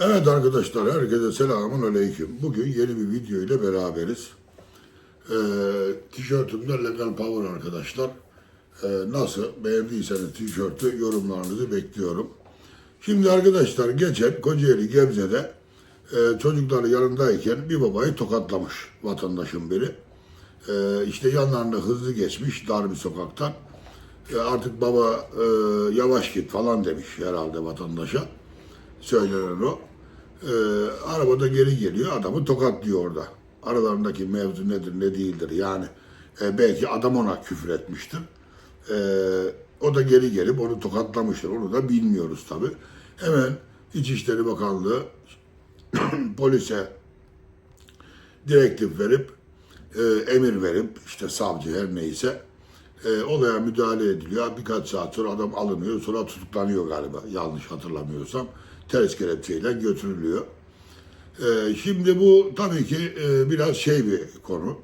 Evet arkadaşlar herkese selamun aleyküm. Bugün yeni bir video ile beraberiz. Ee, tişörtümde Legal Power arkadaşlar. Ee, nasıl beğendiyseniz tişörtü yorumlarınızı bekliyorum. Şimdi arkadaşlar geçen Kocaeli Gebze'de e, çocukları yanındayken bir babayı tokatlamış vatandaşın biri. Ee, işte yanlarında hızlı geçmiş dar bir sokaktan. E, artık baba e, yavaş git falan demiş herhalde vatandaşa söylenen o. Ee, arabada geri geliyor, adamı tokatlıyor orada. Aralarındaki mevzu nedir, ne değildir yani. e, belki adam ona küfür etmiştir. Ee, o da geri gelip onu tokatlamıştır. Onu da bilmiyoruz tabi. Hemen İçişleri Bakanlığı polise direktif verip, e, emir verip, işte savcı her neyse e, olaya müdahale ediliyor. Birkaç saat sonra adam alınıyor, sonra tutuklanıyor galiba yanlış hatırlamıyorsam. Ters kelepçeyle götürülüyor. E, şimdi bu tabii ki e, biraz şey bir konu.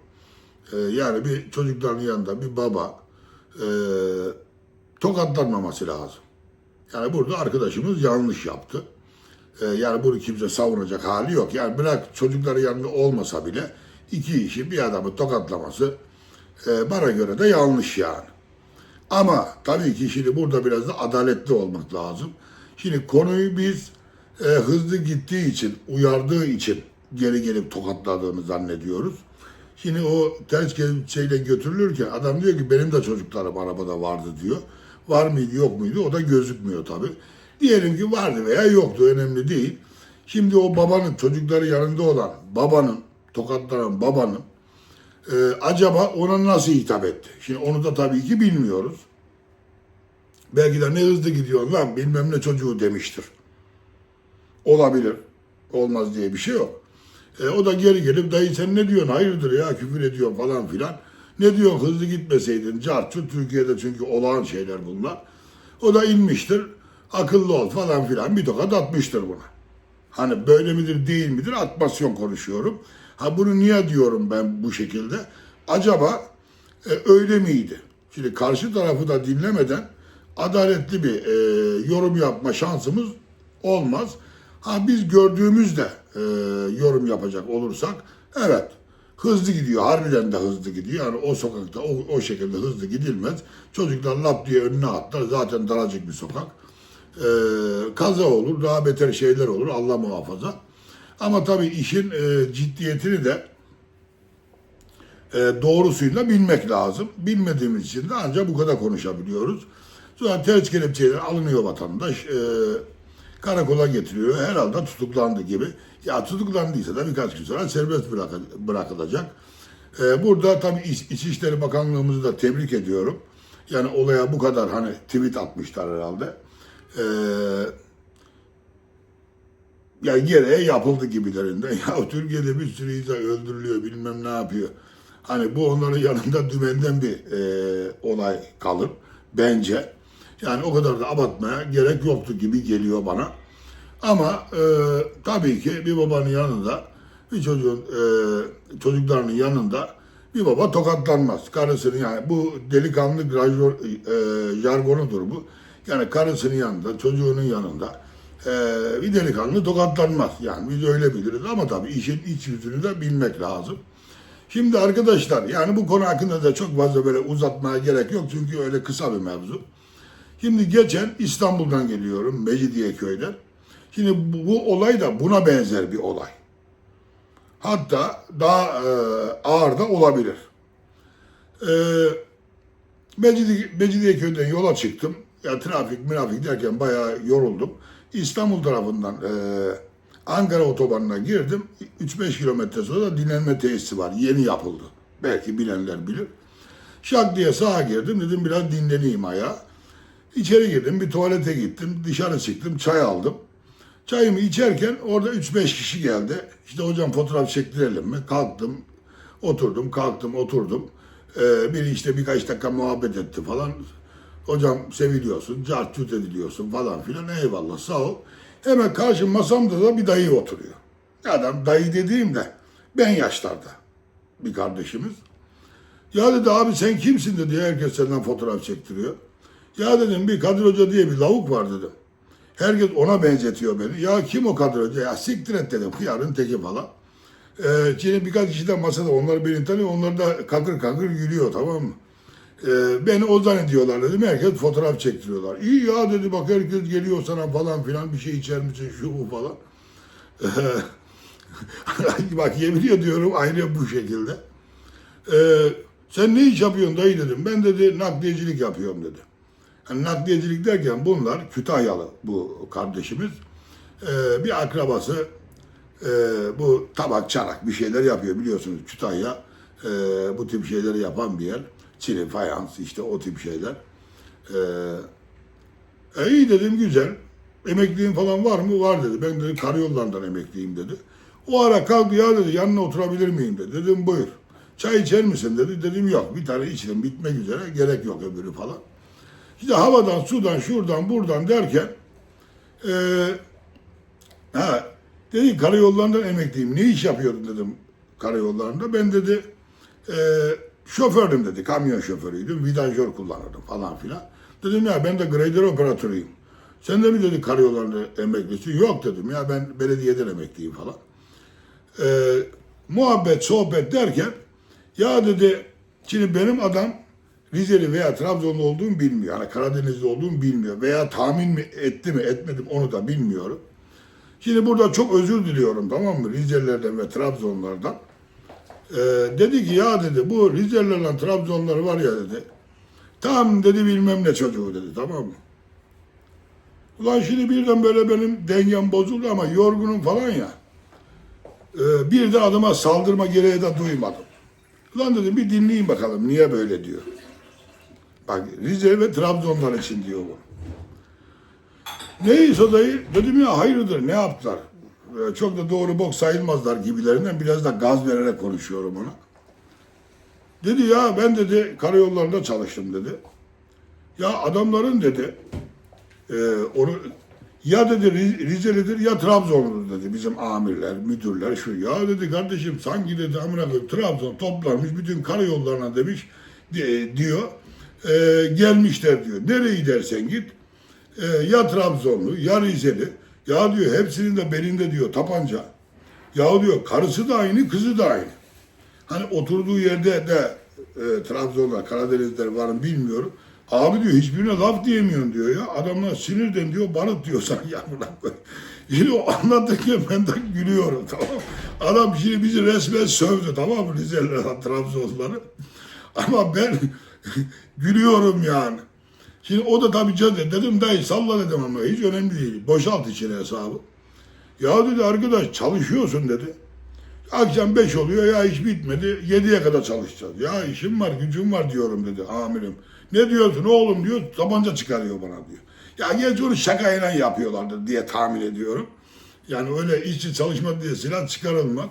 E, yani bir çocukların yanında bir baba e, tokatlanmaması lazım. Yani burada arkadaşımız yanlış yaptı. E, yani bunu kimse savunacak hali yok. Yani bırak çocukları yanında olmasa bile iki işi bir adamı tokatlaması e, bana göre de yanlış yani. Ama tabii ki şimdi burada biraz da adaletli olmak lazım. Şimdi konuyu biz e, hızlı gittiği için, uyardığı için geri gelip tokatladığını zannediyoruz. Şimdi o ters şeyle götürülürken adam diyor ki benim de çocuklarım arabada vardı diyor. Var mıydı yok muydu o da gözükmüyor tabii. Diyelim ki vardı veya yoktu önemli değil. Şimdi o babanın çocukları yanında olan babanın, tokatlanan babanın ee, acaba ona nasıl hitap etti? Şimdi onu da tabii ki bilmiyoruz. Belki de ne hızlı gidiyor lan bilmem ne çocuğu demiştir. Olabilir. Olmaz diye bir şey yok. E, o da geri gelip dayı sen ne diyorsun hayırdır ya küfür ediyor falan filan. Ne diyorsun hızlı gitmeseydin cartçı Türkiye'de çünkü olağan şeyler bunlar. O da inmiştir akıllı ol falan filan bir tokat atmıştır buna. Hani böyle midir değil midir atmasyon konuşuyorum. Ha bunu niye diyorum ben bu şekilde? Acaba e, öyle miydi? Şimdi karşı tarafı da dinlemeden adaletli bir e, yorum yapma şansımız olmaz. Ha biz gördüğümüzde e, yorum yapacak olursak evet hızlı gidiyor. Harbiden de hızlı gidiyor. Yani o sokakta o, o şekilde hızlı gidilmez. Çocuklar lap diye önüne atlar. Zaten daracık bir sokak. E, kaza olur. Daha beter şeyler olur. Allah muhafaza. Ama tabii işin e, ciddiyetini de e, doğrusuyla bilmek lazım. Bilmediğimiz için de ancak bu kadar konuşabiliyoruz. Sonra ters kelepçeyle alınıyor vatandaş. E, karakola getiriyor. Herhalde tutuklandı gibi. Ya tutuklandıysa da birkaç gün sonra serbest bırak- bırakılacak. E, burada tabii İç- İçişleri Bakanlığımızı da tebrik ediyorum. Yani olaya bu kadar hani tweet atmışlar herhalde. Eee yani gereği yapıldı gibilerinden. Ya Türkiye'de bir sürü insan öldürülüyor bilmem ne yapıyor. Hani bu onların yanında dümenden bir e, olay kalır bence. Yani o kadar da abartmaya gerek yoktu gibi geliyor bana. Ama e, tabii ki bir babanın yanında bir çocuğun e, çocuklarının yanında bir baba tokatlanmaz. Karısının yani bu delikanlı grajo, e, jargonudur bu. Yani karısının yanında, çocuğunun yanında e, bir delikanlı tokatlanmaz. Yani biz öyle biliriz ama tabii işin iç yüzünü de bilmek lazım. Şimdi arkadaşlar yani bu konu hakkında da çok fazla böyle uzatmaya gerek yok çünkü öyle kısa bir mevzu. Şimdi geçen İstanbul'dan geliyorum Mecidiyeköy'den. Şimdi bu, bu olay da buna benzer bir olay. Hatta daha e, ağır da olabilir. E, Mecidi, Mecidiyeköy'den yola çıktım. Ya trafik, mürafik derken bayağı yoruldum. İstanbul tarafından e, Ankara otobanına girdim. 3-5 kilometre sonra da dinlenme tesisi var. Yeni yapıldı. Belki bilenler bilir. Şak diye sağa girdim. Dedim biraz dinleneyim ayağa. İçeri girdim. Bir tuvalete gittim. Dışarı çıktım. Çay aldım. Çayımı içerken orada 3-5 kişi geldi. İşte hocam fotoğraf çektirelim mi? Kalktım. Oturdum, kalktım, oturdum. Ee, biri işte birkaç dakika muhabbet etti falan. Hocam seviliyorsun, cartçut ediliyorsun falan filan. Eyvallah sağ ol. Hemen karşı masamda da bir dayı oturuyor. Adam dayı dediğimde ben yaşlarda bir kardeşimiz. Ya dedi abi sen kimsin dedi. Herkes senden fotoğraf çektiriyor. Ya dedim bir Kadir Hoca diye bir lavuk var dedim. Herkes ona benzetiyor beni. Ya kim o kadın hoca? Ya siktir et dedim. Hıyarın teki falan. Ee, şimdi birkaç kişi de masada onlar beni tanıyor. Onlar da kakır kakır gülüyor tamam mı? Ee, beni o zannediyorlar dedim. Herkes fotoğraf çektiriyorlar. İyi ya dedi bak herkes geliyor sana falan filan bir şey içer misin şu bu falan. Ee, bak yemin ediyorum aynı bu şekilde. Ee, sen ne iş yapıyorsun dayı dedim. Ben dedi nakliyecilik yapıyorum dedi. Yani nakliyecilik derken bunlar Kütahyalı bu kardeşimiz. Ee, bir akrabası e, bu tabak çanak bir şeyler yapıyor biliyorsunuz Kütahya e, bu tip şeyleri yapan bir yer. Çin'i, fayans işte o tip şeyler. Ee, e, iyi dedim güzel. Emekliğin falan var mı? Var dedi. Ben dedi karayollarından emekliyim dedi. O ara kalktı ya dedi yanına oturabilir miyim dedi. Dedim buyur. Çay içer misin dedi. Dedim yok bir tane içtim bitmek üzere gerek yok öbürü falan. İşte havadan sudan şuradan buradan derken eee ha, dedi karayollarından emekliyim. Ne iş yapıyordun dedim karayollarında. Ben dedi eee şofördüm dedi. Kamyon şoförüydüm. Vidanjör kullanırdım falan filan. Dedim ya ben de grader operatörüyüm. Sen de mi dedi karayollarında emeklisin? Yok dedim ya ben belediyeden emekliyim falan. Eee muhabbet, sohbet derken ya dedi şimdi benim adam Rizeli veya Trabzonlu olduğumu bilmiyor. Hani Karadenizli olduğumu bilmiyor. Veya tahmin mi etti mi etmedim onu da bilmiyorum. Şimdi burada çok özür diliyorum tamam mı Rizelilerden ve Trabzonlardan. Ee, dedi ki ya dedi bu Rizelilerle Trabzonlar var ya dedi. Tam dedi bilmem ne çocuğu dedi tamam mı? Ulan şimdi birden böyle benim dengem bozuldu ama yorgunum falan ya. Ee, bir de adıma saldırma gereği de duymadım. Ulan dedim bir dinleyin bakalım niye böyle diyor. Bak Rize ve Trabzonlar için diyor bu. Neyse dayı dedim ya hayırdır ne yaptılar? Ee, Çok da doğru bok sayılmazlar gibilerinden biraz da gaz vererek konuşuyorum ona. Dedi ya ben dedi karayollarında çalıştım dedi. Ya adamların dedi e, onu ya dedi Ri- Rizelidir ya Trabzonludur dedi bizim amirler, müdürler şu. Ya dedi kardeşim sanki dedi amına koyayım Trabzon toplanmış bütün karayollarına demiş di- diyor. E, gelmişler diyor. Nereye gidersen git e, ya Trabzonlu ya Rizeli. Ya diyor hepsinin de belinde diyor tapanca. Ya diyor karısı da aynı kızı da aynı. Hani oturduğu yerde de e, Trabzon'da Karadenizler var mı bilmiyorum. Abi diyor hiçbirine laf diyemiyorsun diyor ya. Adamlar sinirden diyor barut diyor sana ya koy. Şimdi o anlatırken ben de gülüyorum tamam? Adam şimdi bizi resmen sövdü tamam mı Rizeliler, Trabzonluları. Ama ben gülüyorum yani. Şimdi o da tabii cadı. Dedim dayı salla dedim ama hiç önemli değil. Boşalt içine hesabı. Ya dedi arkadaş çalışıyorsun dedi. Akşam 5 oluyor ya iş bitmedi. 7'ye kadar çalışacağız. Ya işim var gücüm var diyorum dedi amirim. Ne diyorsun oğlum diyor tabanca çıkarıyor bana diyor. Ya gerçi onu şakayla yapıyorlardır diye tahmin ediyorum. Yani öyle işçi çalışma diye silah çıkarılmaz.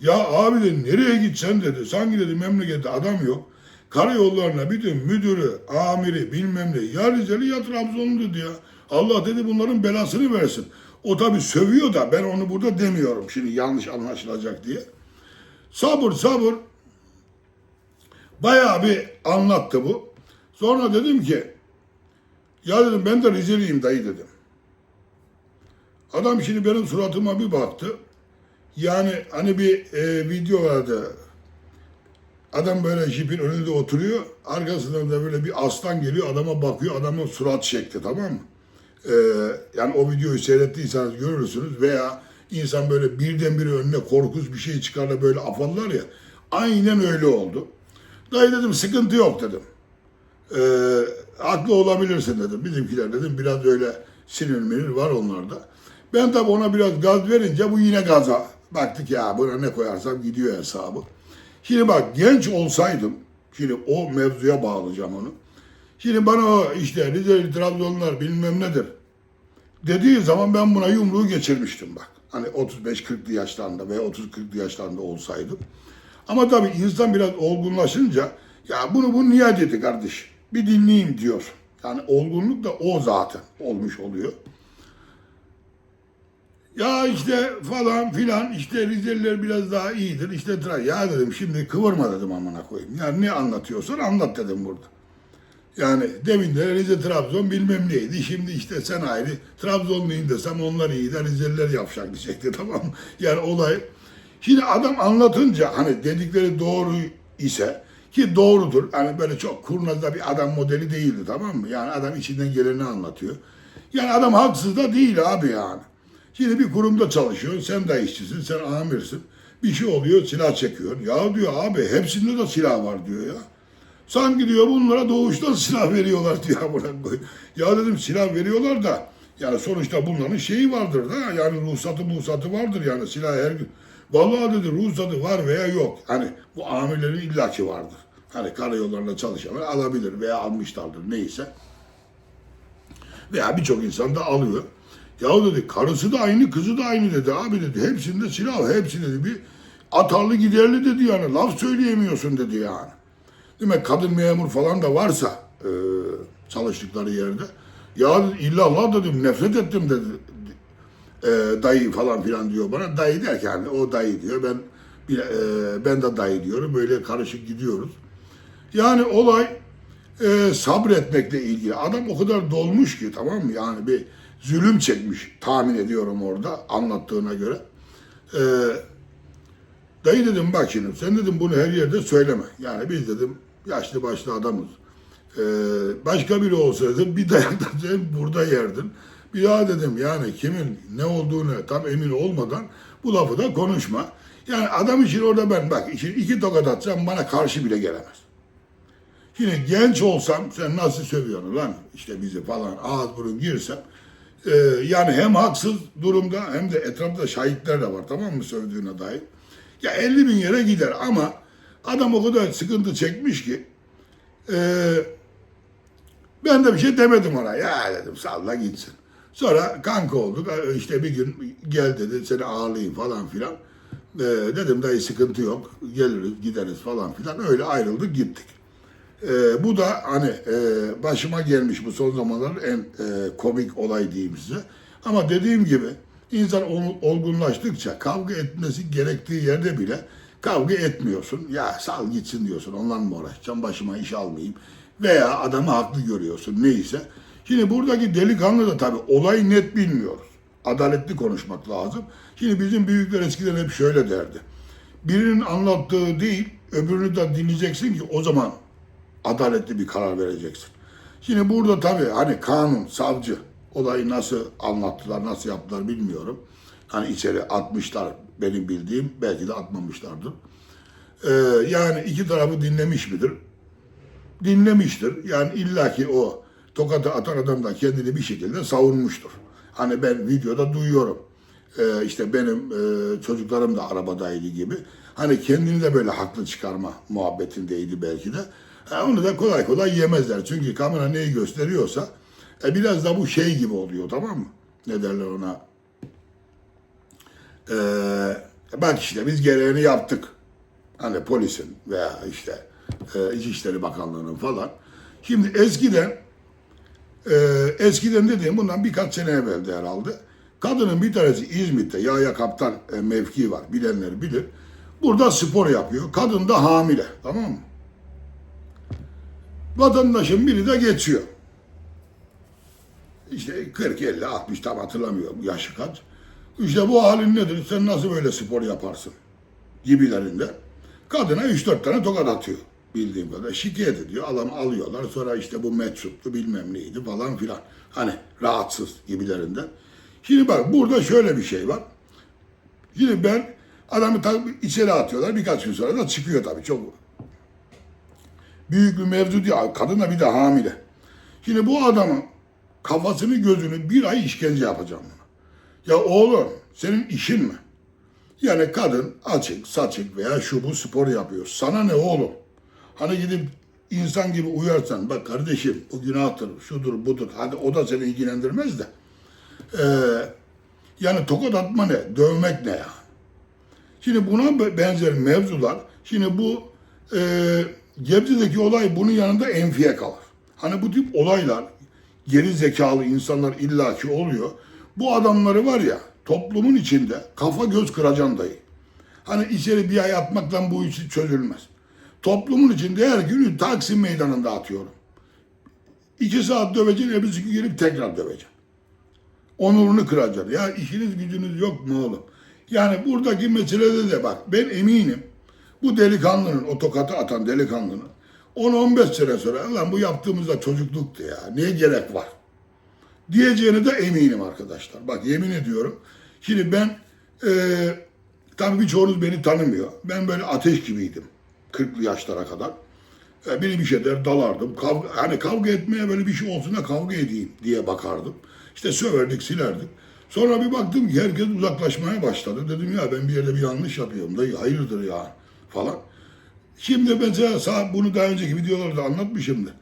Ya abi dedi nereye gitsen dedi. Sanki dedi memlekette adam yok. Karayollarına bütün müdürü, amiri bilmem ne ya Rizeli ya Trabzonlu ya. Allah dedi bunların belasını versin. O tabi sövüyor da ben onu burada demiyorum şimdi yanlış anlaşılacak diye. Sabır sabır. Bayağı bir anlattı bu. Sonra dedim ki ya dedim ben de Rizeliyim dayı dedim. Adam şimdi benim suratıma bir baktı. Yani hani bir e, video vardı. Adam böyle jipin önünde oturuyor. Arkasından da böyle bir aslan geliyor. Adama bakıyor. Adamın surat şekli tamam mı? Ee, yani o videoyu seyrettiyseniz görürsünüz. Veya insan böyle birdenbire önüne korkunç bir şey çıkar da böyle afallar ya. Aynen öyle oldu. Dayı dedim sıkıntı yok dedim. Ee, haklı olabilirsin dedim. Bizimkiler dedim biraz öyle sinir minir var onlarda. Ben tabi ona biraz gaz verince bu yine gaza. Baktık ya buna ne koyarsam gidiyor hesabı. Şimdi bak genç olsaydım, şimdi o mevzuya bağlayacağım onu. Şimdi bana o işte Rizeli Trabzonlar bilmem nedir dediği zaman ben buna yumruğu geçirmiştim bak. Hani 35-40'lı yaşlarında veya 30-40'lı yaşlarında olsaydım. Ama tabii insan biraz olgunlaşınca ya bunu bu niye dedi kardeş? Bir dinleyeyim diyor. Yani olgunluk da o zaten olmuş oluyor. Ya işte falan filan işte Rizeliler biraz daha iyidir. İşte tra- ya dedim şimdi kıvırma dedim amına koyayım. Ya ne anlatıyorsan anlat dedim burada. Yani demin de Rize Trabzon bilmem neydi. Şimdi işte sen ayrı Trabzonluyum desem onlar iyi de Rizeliler yapacak diyecekti tamam? Yani olay. Şimdi adam anlatınca hani dedikleri doğru ise ki doğrudur. Hani böyle çok kurnazda bir adam modeli değildi tamam mı? Yani adam içinden geleni anlatıyor. Yani adam haksız da değil abi yani. Şimdi bir kurumda çalışıyorsun, sen de işçisin, sen amirsin. Bir şey oluyor, silah çekiyorsun. Ya diyor abi hepsinde de silah var diyor ya. Sanki diyor bunlara doğuştan silah veriyorlar diyor. Ya dedim silah veriyorlar da yani sonuçta bunların şeyi vardır da yani ruhsatı ruhsatı vardır yani silah her gün. Vallahi dedi ruhsatı var veya yok. Hani bu amirlerin illaki vardır. Hani karayollarında çalışanlar alabilir veya almışlardır neyse. Veya birçok insan da alıyor. Ya dedi karısı da aynı kızı da aynı dedi abi dedi. Hepsinde silah hepsi dedi bir atarlı giderli dedi yani laf söyleyemiyorsun dedi yani. Demek kadın memur falan da varsa e, çalıştıkları yerde ya illallah dedim nefret ettim dedi e, dayı falan filan diyor bana. Dayı derken o dayı diyor ben e, ben de dayı diyorum böyle karışık gidiyoruz. Yani olay e, sabretmekle ilgili. Adam o kadar dolmuş ki tamam mı? Yani bir zulüm çekmiş tahmin ediyorum orada anlattığına göre. E, dayı dedim bak şimdi sen dedim bunu her yerde söyleme. Yani biz dedim yaşlı başlı adamız. E, başka biri olsa dedim bir dayak da sen burada yerdin. Bir daha dedim yani kimin ne olduğunu tam emin olmadan bu lafı da konuşma. Yani adam için orada ben bak iki, iki tokat atsam bana karşı bile gelemez. Şimdi genç olsam sen nasıl sövüyorsun lan işte bizi falan ağız burun girsem e, yani hem haksız durumda hem de etrafta şahitler de var tamam mı sövdüğüne dair. Ya 50 bin yere gider ama adam o kadar sıkıntı çekmiş ki e, ben de bir şey demedim ona. Ya dedim salla gitsin. Sonra kanka olduk. İşte bir gün gel dedi seni ağırlayayım falan filan. E, dedim dayı sıkıntı yok. Geliriz gideriz falan filan. Öyle ayrıldık gittik. E, bu da hani e, başıma gelmiş bu son zamanların en e, komik olay diyeyim size. Ama dediğim gibi insan ol- olgunlaştıkça kavga etmesi gerektiği yerde bile kavga etmiyorsun. Ya sal gitsin diyorsun. Onunla mı uğraşacağım? Başıma iş almayayım. Veya adamı haklı görüyorsun. Neyse. Şimdi buradaki delikanlı da tabii olayı net bilmiyoruz. Adaletli konuşmak lazım. Şimdi bizim büyükler eskiden hep şöyle derdi. Birinin anlattığı değil, öbürünü de dinleyeceksin ki o zaman adaletli bir karar vereceksin. Şimdi burada tabii hani kanun, savcı olayı nasıl anlattılar, nasıl yaptılar bilmiyorum. Hani içeri atmışlar benim bildiğim, belki de atmamışlardır. Ee, yani iki tarafı dinlemiş midir? Dinlemiştir. Yani illaki o tokatı atan adam da kendini bir şekilde savunmuştur. Hani ben videoda duyuyorum. Ee, işte benim e, çocuklarım da arabadaydı gibi. Hani kendini de böyle haklı çıkarma muhabbetindeydi belki de. Ha, onu da kolay kolay yemezler. Çünkü kamera neyi gösteriyorsa e, biraz da bu şey gibi oluyor tamam mı? Ne derler ona? Ee, bak işte biz gereğini yaptık. Hani polisin veya işte e, İçişleri Bakanlığı'nın falan. Şimdi eskiden e, eskiden dediğim bundan birkaç sene evveldi herhalde. Kadının bir tanesi İzmit'te yaya kaptan e, mevkii var. Bilenler bilir. Burada spor yapıyor. Kadın da hamile. Tamam mı? Vatandaşın biri de geçiyor. İşte 40, 50, 60 tam hatırlamıyorum yaşı kaç. İşte bu halin nedir? Sen nasıl böyle spor yaparsın? Gibilerinde. Kadına 3-4 tane tokat atıyor bildiğim kadar. Şikayet ediyor. Adam alıyorlar. Sonra işte bu meczuptu bilmem neydi falan filan. Hani rahatsız gibilerinden. Şimdi bak burada şöyle bir şey var. Şimdi ben adamı tabii içeri atıyorlar. Birkaç gün sonra da çıkıyor tabii. Çok büyük bir mevzu değil. Kadın da bir de hamile. Şimdi bu adamın kafasını gözünü bir ay işkence yapacağım buna. Ya oğlum senin işin mi? Yani kadın açık, saçık veya şu bu spor yapıyor. Sana ne oğlum? Hani gidip insan gibi uyarsan bak kardeşim bu günahtır, şudur budur. Hadi o da seni ilgilendirmez de. Ee, yani tokat atma ne? Dövmek ne ya? Şimdi buna be- benzer mevzular, şimdi bu e, Gebze'deki olay bunun yanında enfiye kalır. Hani bu tip olaylar geri zekalı insanlar illaki oluyor. Bu adamları var ya toplumun içinde kafa göz kıracan dayı. Hani içeri bir ay atmakla bu işi çözülmez. Toplumun içinde her gün Taksim meydanında atıyorum. İki saat döveceksin, öbürsü gün gelip tekrar döveceksin. Onurunu kıracaksın. Ya işiniz gücünüz yok mu oğlum? Yani buradaki meselede de bak ben eminim bu delikanlının, o tokatı atan delikanlının 10-15 sene sonra lan bu yaptığımızda çocukluktu ya. Niye gerek var? Diyeceğine de eminim arkadaşlar. Bak yemin ediyorum. Şimdi ben eee tabii birçoğunuz beni tanımıyor. Ben böyle ateş gibiydim. 40'lı yaşlara kadar. E, biri bir şey der dalardım. Kavga, hani kavga etmeye böyle bir şey olsun da kavga edeyim diye bakardım. İşte söverdik silerdik. Sonra bir baktım ki herkes uzaklaşmaya başladı. Dedim ya ben bir yerde bir yanlış yapıyorum dayı hayırdır ya falan. Şimdi mesela bunu daha önceki videolarda anlatmışımdır.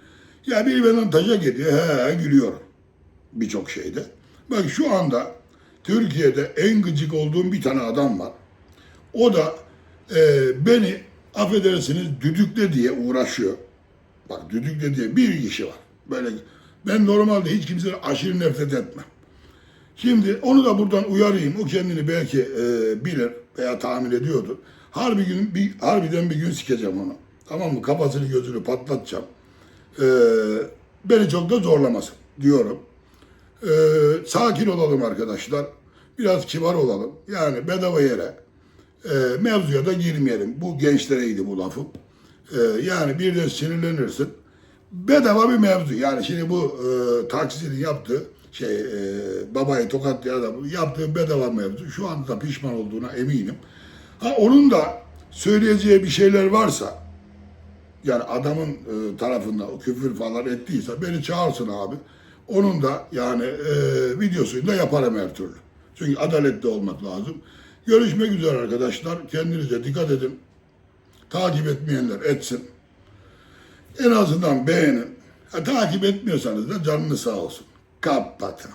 Ya biri benden taca geliyor he he gülüyorum birçok şeyde. Bak şu anda Türkiye'de en gıcık olduğum bir tane adam var. O da e, beni affedersiniz düdükle diye uğraşıyor. Bak düdükle diye bir kişi var. Böyle ben normalde hiç kimseden aşırı nefret etmem. Şimdi onu da buradan uyarayım. O kendini belki e, bilir veya tahmin ediyordur. Harbi gün, bir, harbiden bir gün sikeceğim onu. Tamam mı? Kafasını gözünü patlatacağım. E, beni çok da zorlamasın diyorum. E, sakin olalım arkadaşlar. Biraz kibar olalım. Yani bedava yere e, mevzuya da girmeyelim. Bu gençlereydi bu lafım. E, yani birden sinirlenirsin. Bedava bir mevzu. Yani şimdi bu e, taksicinin yaptığı şey e, babayı tokatlayan adam yaptığı bedava mevzu. Şu anda da pişman olduğuna eminim. Ha onun da söyleyeceği bir şeyler varsa yani adamın e, tarafında küfür falan ettiyse beni çağırsın abi. Onun da yani e, videosunu da yaparım her türlü. Çünkü adaletli olmak lazım. Görüşmek üzere arkadaşlar. Kendinize dikkat edin. Takip etmeyenler etsin. En azından beğenin. Ha, takip etmiyorsanız da canınız sağ olsun. Kapatın.